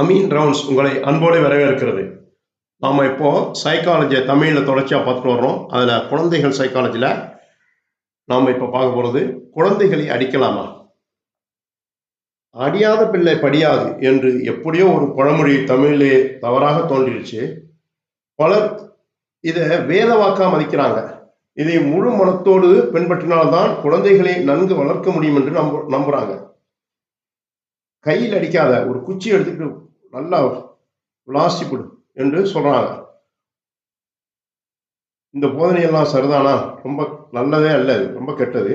Ameen rounds உங்களை அன்போடு வரவேற்கிறது. நாம் இப்போ சைக்காலஜியை தமிழில் தொடர்ச்சியாக பார்த்துட்டு வர்றோம். அதில் குழந்தைகள் சைக்காலஜியில் நாம் இப்போ பார்க்க போகிறது குழந்தைகளை அடிக்கலாமா? அடியாத பிள்ளை படியாது என்று எப்படியோ ஒரு பழமொழி தமிழிலே தவறாக தோன்றிடுச்சு. பலர் இதை வேதவாக்கா மதிக்கிறாங்க. இதை முழு மனத்தோடு பின்பற்றினால்தான் குழந்தைகளை நன்கு வளர்க்க முடியும் என்று நம்ப நம்புறாங்க. கையில் அடிக்காத ஒரு குச்சி எடுத்துக்கிட்டு நல்லா விளாசி கொடு என்று சொல்றாங்க. இந்த போதனையெல்லாம் சரிதானா? ரொம்ப நல்லதே அல்ல ரொம்ப கெட்டது.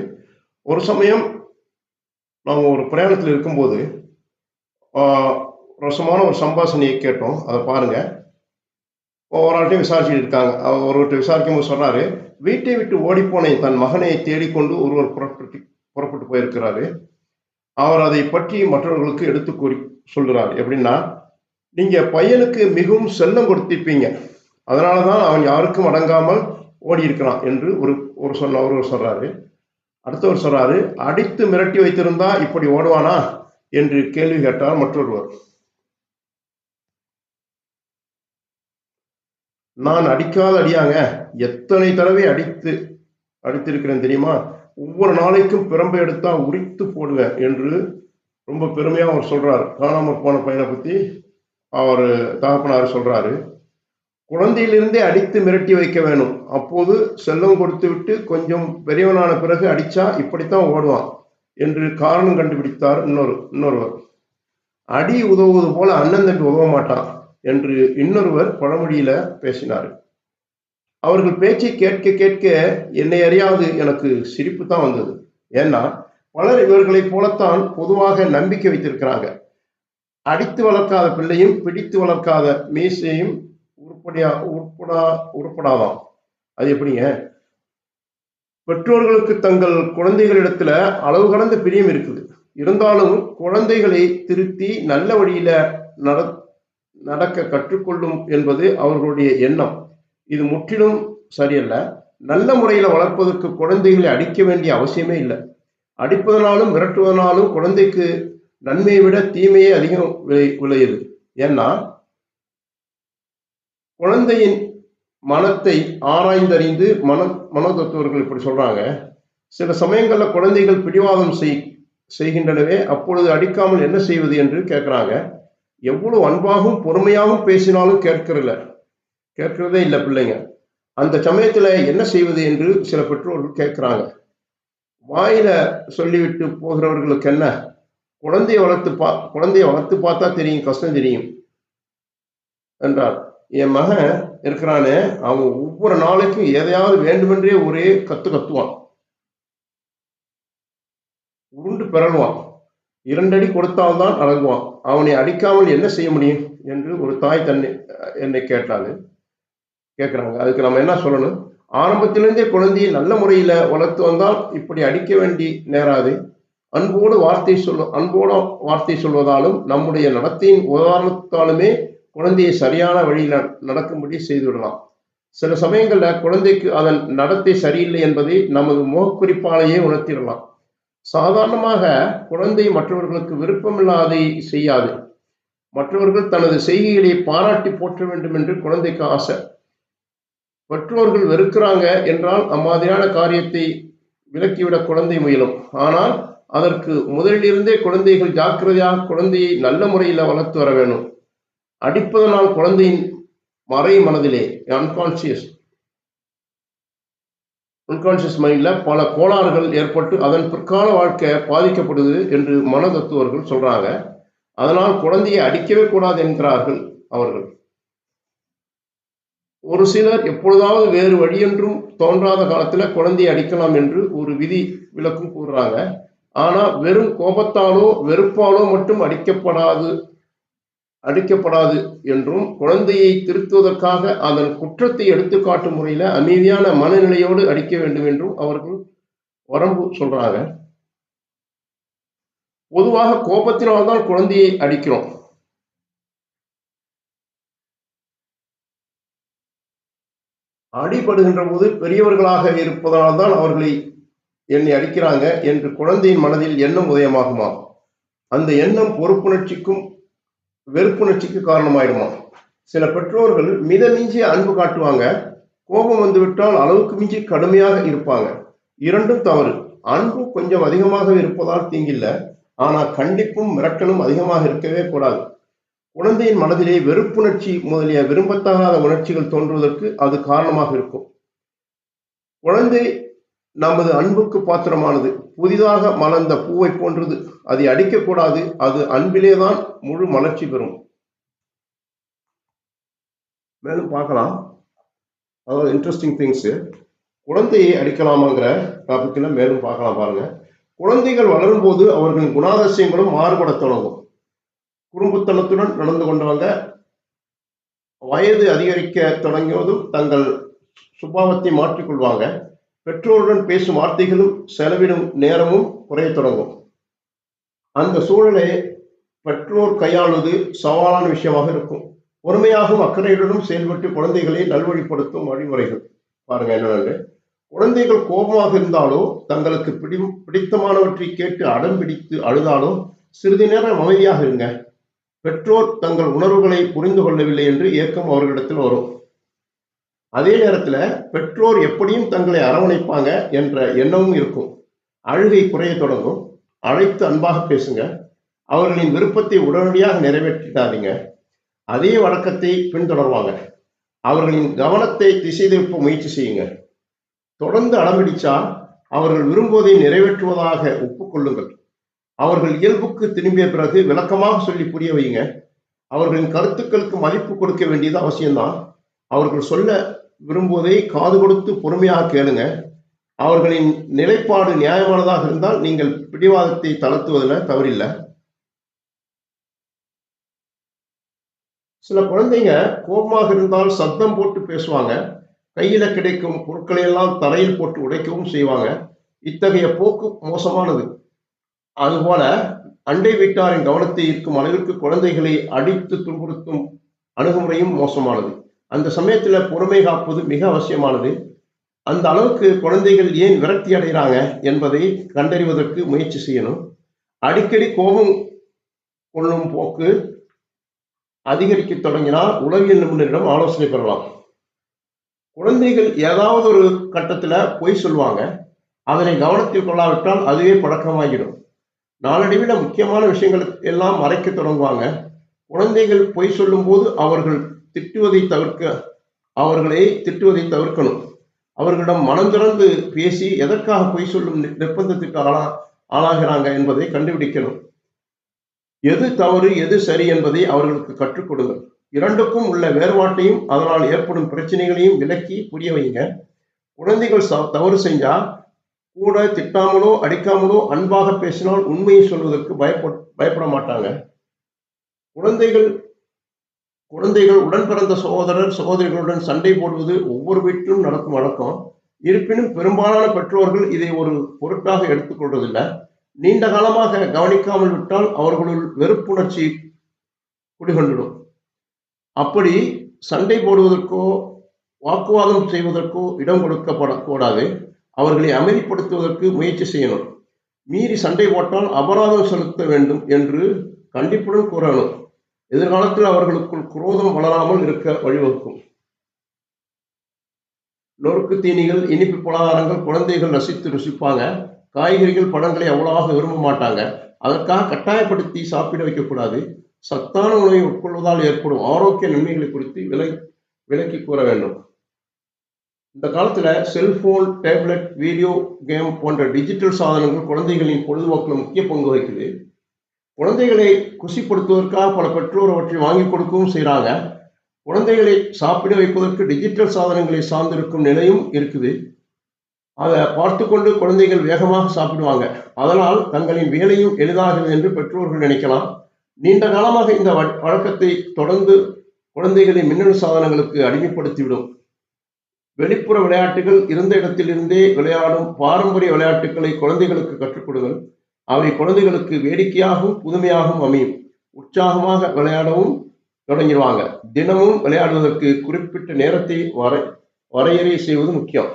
ஒரு சமயம் நாங்கள் ஒரு பிரயாணத்தில் இருக்கும்போது ஆஹ், ரசமான ஒரு சம்பாஷணையை கேட்டோம். அதை பாருங்க. ஒவ்வொருட்டையும் விசாரிச்சுட்டு இருக்காங்க. அவர் ஒருவர்கிட்ட விசாரிக்கும் போது சொல்றாரு வீட்டை விட்டு ஓடிப்போன தன் மகனை தேடிக்கொண்டு ஒருவர் புறப்பட்டு புறப்பட்டு போயிருக்கிறாரு. அவர் அதை பற்றி மற்றவர்களுக்கு எடுத்து கூறி சொல்கிறார் எப்படின்னா நீங்க பையனுக்கு மிகவும் செல்லம் கொடுத்திருப்பீங்க. அதனால தான் அவன் யாருக்கும் அடங்காமல் ஓடி இருக்கிறான் என்று ஒரு ஒரு சொன்ன ஒருவர் சொல்றாரு. அடுத்தவர் சொல்றாரு அடித்து மிரட்டி வைத்திருந்தா இப்படி ஓடுவானா? என்று கேள்வி கேட்டார் மற்றொருவர். நான் அடிக்காத அடியாங்க. எத்தனை தடவை அடித்து அடித்திருக்கிறேன் தெரியுமா? ஒவ்வொரு நாளைக்கும் பிரம்பை எடுத்தா உரித்து போடுவேன் என்று ரொம்ப பெருமையா அவர் சொல்றாரு. காணாமற் போன பையனை பத்தி அவர் தகப்பனார் சொல்றாரு குழந்தையிலிருந்தே அடித்து மிரட்டி வைக்க வேணும். அப்போது செல்லம் கொடுத்து விட்டு கொஞ்சம் பெரியவனான பிறகு அடிச்சா இப்படித்தான் ஓடுவான் என்று காரணம் கண்டுபிடித்தார் இன்னொரு இன்னொருவர். அடி உதவுவது போல அண்ணன் தம்பி உதவ மாட்டான் என்று இன்னொருவர் பழமொழியில பேசினார். அவர்கள் பேச்சை கேட்க கேட்க என்னை அறியாது எனக்கு சிரிப்பு தான் வந்தது. ஏன்னா பலர் இவர்களைப் போலத்தான் பொதுவாக நம்பிக்கை வைத்திருக்கிறாங்க. அடித்து வளர்க்காத பிள்ளையும் பிடித்து வளர்க்காத மீசையும் உருப்படியா உட்படா உருப்படாதாம். அது எப்படிங்க? பெற்றோர்களுக்கு தங்கள் குழந்தைகளிடத்துல அளவு கடந்த பிரியம் இருக்குது. இருந்தாலும் குழந்தைகளை திருத்தி நல்ல வழியில நட நடக்க கற்றுக்கொள்ளும் என்பது அவர்களுடைய எண்ணம். இது முற்றிலும் சரியல்ல. நல்ல முறையில் வளர்ப்பதற்கு குழந்தைகளை அடிக்க வேண்டிய அவசியமே இல்லை. அடிப்பதனாலும் மிரட்டுவதனாலும் குழந்தைக்கு நன்மையை விட தீமையே அதிகம் விளை விளையுது. ஏன்னா குழந்தையின் மனத்தை ஆராய்ந்தறிந்து மன மனதத்துவர்கள் இப்படி சொல்றாங்க. சில சமயங்கள்ல குழந்தைகள் பிடிவாதம் செய் செய்கின்றனவே அப்பொழுது அடிக்காமல் என்ன செய்வது என்று கேட்குறாங்க எவ்வளவு அன்பாகவும் பொறுமையாகவும் பேசினாலும் கேட்கறதில்ல கேட்கிறதே இல்லை பிள்ளைங்க. அந்த சமயத்துல என்ன செய்வது என்று சில பெற்றோர்கள் கேட்குறாங்க வாயில சொல்லிவிட்டு போகிறவர்களுக்கு என்ன? குழந்தையை வளர்த்து பா குழந்தையை வளர்த்து பார்த்தா தெரியும் கஷ்டம் தெரியும் என்றார். என் மகன் இருக்கிறானே அவன் ஒவ்வொரு நாளைக்கும் எதையாவது வேண்டுமென்றே ஒரே கத்து கத்துவான். உருண்டு பிறழுவான் இரண்டடி கொடுத்தால்தான் அடங்குவான். அவனை அடிக்காமல் என்ன செய்ய முடியும் என்று ஒரு தாய் தன்னை என்னை கேட்டாள். கேட்குறாங்க. அதுக்கு நம்ம என்ன சொல்லணும்? ஆரம்பத்திலிருந்தே குழந்தையை நல்ல முறையில வளர்த்து வந்தால் இப்படி அடிக்க வேண்டி நேராது. அன்போடு வார்த்தை சொல்ல அன்போடு வார்த்தை சொல்வதாலும் நம்முடைய நடத்தையின் உதாரணத்தாலுமே குழந்தையை சரியான வழியில் நடக்கும்படி செய்துவிடலாம் சில சமயங்கள்ல குழந்தைக்கு அதன் நடத்தை சரியில்லை என்பதை நமது முகக்குறிப்பாலேயே உணர்த்திடலாம். சாதாரணமாக குழந்தை மற்றவர்களுக்கு விருப்பமில்லாதை செய்யாது. மற்றவர்கள் தனது செய்கைகளை பாராட்டி போற்ற வேண்டும் என்று குழந்தைக்கு ஆசை. பெற்றோர்கள் வெறுக்கிறாங்க என்றால் அம்மாதிரியான காரியத்தை விலக்கிவிட குழந்தை முயலும். ஆனால் அதற்கு முதலிலிருந்தே குழந்தைகள் ஜாக்கிரதையாக குழந்தையை நல்ல முறையில் வளர்த்து வர வேண்டும் அடிப்பதனால் குழந்தையின் மறை மனதிலே அன்கான்சியஸ் அன்கான்சியஸ் மைண்டில் பல கோளாறுகள் ஏற்பட்டு அதன் பிற்கால வாழ்க்கை பாதிக்கப்படுது என்று மன தத்துவர்கள் சொல்றாங்க. அதனால் குழந்தையை அடிக்கவே கூடாது என்கிறார்கள் அவர்கள். ஒரு சிலர் எப்பொழுதாவது வேறு வழியென்றும் தோன்றாத காலத்துல குழந்தையை அடிக்கலாம் என்று ஒரு விதி விலக்கும் கூறுறாங்க. ஆனா வெறும் கோபத்தாலோ வெறுப்பாலோ மட்டும் அடிக்கப்படாது அடிக்கப்படாது என்றும் குழந்தையை திருத்துவதற்காக அதன் குற்றத்தை எடுத்துக்காட்டும் முறையில அமைதியான மனநிலையோடு அடிக்க வேண்டும் என்றும் அவர்கள் வரம்பு சொல்றாங்க. பொதுவாக கோபத்தினால்தான் குழந்தையை அடிக்கிறோம். அடிபடுகின்ற போது பெரியவர்களாக இருப்பதனால்தான் அவர்களை என்னை அடிக்கிறாங்க என்று குழந்தையின் மனதில் எண்ணம் உதயமாகுமா? அந்த எண்ணம் பொறுப்புணர்ச்சிக்கும் வெறுப்புணர்ச்சிக்கு காரணமாயிடுமா? சில பெற்றோர்கள் மிதமிஞ்சிய அன்பு காட்டுவாங்க. கோபம் வந்துவிட்டால் அளவுக்கு மிஞ்சி கடுமையாக இருப்பாங்க. இரண்டும் தவறு. அன்பு கொஞ்சம் அதிகமாக இருப்பதால் தீங்கில்ல. ஆனா கண்டிப்பும் மிரட்டலும் அதிகமாக இருக்கவே கூடாது. குழந்தையின் மனதிலே வெறுப்புணர்ச்சி முதலிய விரும்பத்தகாத உணர்ச்சிகள் தோன்றுவதற்கு அது காரணமாக இருக்கும். குழந்தை நமது அன்புக்கு பாத்திரமானது. புதிதாக மலர்ந்த பூவை போன்றது. அதை அடிக்கக்கூடாது. அது அன்பிலேதான் முழு மலர்ச்சி பெறும். மேலும் பார்க்கலாம். அதாவது இன்ட்ரெஸ்டிங் திங்ஸ் குழந்தையை அடிக்கலாமாங்கிற டாபிக்ல மேலும் பார்க்கலாம் பாருங்க. குழந்தைகள் வளரும்போது அவர்களின் குணாதிசயங்களும் மாறுபட தொடங்கும். குறும்புத்தனத்துடன் நடந்து கொண்டவங்க வயது அதிகரிக்க தொடங்கியதும் தங்கள் சுபாவத்தை மாற்றிக்கொள்வாங்க. பெற்றோருடன் பேசும் வார்த்தைகளும் செலவிடும் நேரமும் குறைய தொடங்கும். அந்த சூழலை பெற்றோர் கையாளுவது சவாலான விஷயமாக இருக்கும். பொறுமையாகவும் அக்கறையுடனும் செயல்பட்டு குழந்தைகளை நல்வழிப்படுத்தும் வழிமுறைகள். பாருங்க என்னென்னு குழந்தைகள் கோபமாக இருந்தாலோ தங்களுக்கு பிடி பிடித்தமானவற்றை கேட்டு அடம் பிடித்து அழுதாலோ சிறிது நேரம் அமைதியாக இருங்க. பெற்றோர் தங்கள் உணர்வுகளை புரிந்து கொள்ளவில்லை என்று ஏக்கம் அவர்களிடத்தில் வரும். அதே நேரத்தில் பெற்றோர் எப்படியும் தங்களை அரவணைப்பாங்க என்ற எண்ணமும் இருக்கும். அழுகை குறைய தொடங்கும். அழைத்து அன்பாக பேசுங்க. அவர்களின் விருப்பத்தை உடனடியாக நிறைவேற்றிடாதீங்க. அதே வழக்கத்தை பின்தொடர்வாங்க. அவர்களின் கவனத்தை திசை திருப்ப முயற்சி செய்யுங்க. தொடர்ந்து அடம்பிடிச்சா அவர்கள் விரும்புவதை நிறைவேற்றுவதாக ஒப்புக்கொள்ளுங்கள். அவர்கள் இயல்புக்கு திரும்பிய பிறகு விளக்கமாக சொல்லி புரிய வைங்க அவர்களின் கருத்துக்களுக்கு மதிப்பு கொடுக்க வேண்டியது அவசியம்தான். அவர்கள் சொல்ல விரும்புவதை காது கொடுத்து பொறுமையாக கேளுங்க. அவர்களின் நிலைப்பாடு நியாயமானதாக இருந்தால் நீங்கள் பிடிவாதத்தை தளர்த்துவதில் தவறில்லை. சில குழந்தைங்க கோபமாக இருந்தால் சத்தம் போட்டு பேசுவாங்க. கையில கிடைக்கும் பொருட்களை எல்லாம் தரையில் போட்டு உடைக்கவும் செய்வாங்க. இத்தகைய போக்கு மோசமானது. அதுபோல அண்டை வீட்டாரின் கவனத்தை ஈர்க்கும் அளவிற்கு குழந்தைகளை அடித்து துன்புறுத்தும் அணுகுமுறையும் மோசமானது. அந்த சமயத்தில் பொறுமை காப்பது மிக அவசியமானது. அந்த அளவுக்கு குழந்தைகள் ஏன் விரக்தி அடைகிறாங்க என்பதை கண்டறிவதற்கு முயற்சி செய்யணும். அடிக்கடி கோபம் கொள்ளும் போக்கு அதிகரிக்க தொடங்கினால் உளவியல் நிபுணரிடம் ஆலோசனை பெறலாம். குழந்தைகள் ஏதாவது ஒரு கட்டத்தில் பொய் சொல்லுவாங்க. அதனை கவனத்தில் கொள்ளாவிட்டால் அதுவே பழக்கமாகிடும். நாளடைவில் முக்கியமான விஷயங்கள் எல்லாம் மறைக்க தொடங்குவாங்க. குழந்தைகள் பொய் சொல்லும்போது அவர்கள் திட்டுவதை தவிர்க்க அவர்களை திட்டுவதை தவிர்க்கணும். அவர்களிடம் மனம் திறந்து பேசி எதற்காக பொய் சொல்லும் நி- நிர்பந்தத்துக்கு ஆளா ஆளாகிறாங்க என்பதை கண்டுபிடிக்கணும். எது தவறு எது சரி என்பதை அவர்களுக்கு கற்றுக் கொடுங்கள். இரண்டுக்கும் உள்ள வேறுபாட்டையும் அதனால் ஏற்படும் பிரச்சனைகளையும் விலக்கி புரிய வைங்க. குழந்தைகள் ச- தவறு செஞ்சா கூட திட்டாமலோ அடிக்காமலோ அன்பாக பேசினால் உண்மையை சொல்வதற்கு பயப்பட பயப்பட மாட்டாங்க. குழந்தைகள் குழந்தைகள் உடன் பிறந்த சகோதரர் சகோதரிகளுடன் சண்டை போடுவது ஒவ்வொரு வீட்டிலும் நடக்கும் வழக்கம். இருப்பினும் பெரும்பாலான பெற்றோர்கள் இதை ஒரு பொருட்டாக எடுத்துக்கொள்வதில்லை நீண்ட காலமாக கவனிக்காமல் விட்டால் அவர்களுள் வெறுப்புணர்ச்சி குடிகொண்டிடும். அப்படி சண்டை போடுவதற்கோ வாக்குவாதம் செய்வதற்கோ இடம் கொடுக்கப்படக்கூடாது அவர்களை அமைதிப்படுத்துவதற்கு முயற்சி செய்யணும். மீறி சண்டை போட்டால் அபராதம் செலுத்த வேண்டும் என்று கண்டிப்புடன் கூறணும். எதிர்காலத்தில் அவர்களுக்குள் குரோதம் வளராமல் இருக்க வழிவகுக்கும். நொறுக்கு தீனிகள் இனிப்பு பலகாரங்கள் குழந்தைகள் ரசித்து ருசிப்பாங்க காய்கறிகள் பழங்களை அவ்வளவாக விரும்ப மாட்டாங்க. அதற்காக கட்டாயப்படுத்தி சாப்பிட வைக்கக்கூடாது. சத்தான உணவை உட்கொள்வதால் ஏற்படும் ஆரோக்கிய நன்மைகளை குறித்து விலை விலக்கி கூற வேண்டும். இந்த காலத்துல செல்போன் டேப்லெட் வீடியோ கேம் போன்ற டிஜிட்டல் சாதனங்கள் குழந்தைகளின் பொழுதுபோக்கில் முக்கிய பங்கு வகிக்குது. குழந்தைகளை குசிப்படுத்துவதற்காக பல பெற்றோர் அவற்றை வாங்கி கொடுக்கவும் செய்கிறாங்க. குழந்தைகளை சாப்பிட வைப்பதற்கு டிஜிட்டல் சாதனங்களை சார்ந்திருக்கும் நிலையும் இருக்குது. அதை பார்த்து கொண்டு குழந்தைகள் வேகமாக சாப்பிடுவாங்க. அதனால் தங்களின் வேலையும் எளிதாகிறது என்று பெற்றோர்கள் நினைக்கலாம். நீண்ட காலமாக இந்த வழக்கத்தை தொடர்ந்து குழந்தைகளை மின்னணு சாதனங்களுக்கு அடிமைப்படுத்திவிடும். வெளிப்புற விளையாட்டுகள் இருந்த இடத்திலிருந்தே விளையாடும் பாரம்பரிய விளையாட்டுகளை குழந்தைகளுக்கு கற்றுக் கொடுங்கள். அவை குழந்தைகளுக்கு வேடிக்கையாகவும் புதுமையாகவும் அமையும். உற்சாகமாக விளையாடவும் தொடங்கிடுவாங்க. தினமும் விளையாடுவதற்கு குறிப்பிட்ட நேரத்தை வரை வரையறை செய்வது முக்கியம்.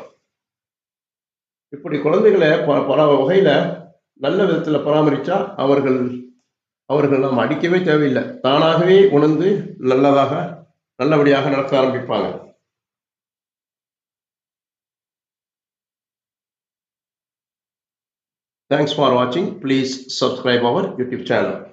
இப்படி குழந்தைகளை ப பல வகையில நல்ல விதத்துல பராமரிச்சா அவர்கள் அவர்கள் நாம் அடிக்கவே தேவையில்லை. தானாகவே உணர்ந்து நல்லதாக நல்லபடியாக நடக்க ஆரம்பிப்பாங்க. Thanks for watching. Please subscribe our YouTube channel.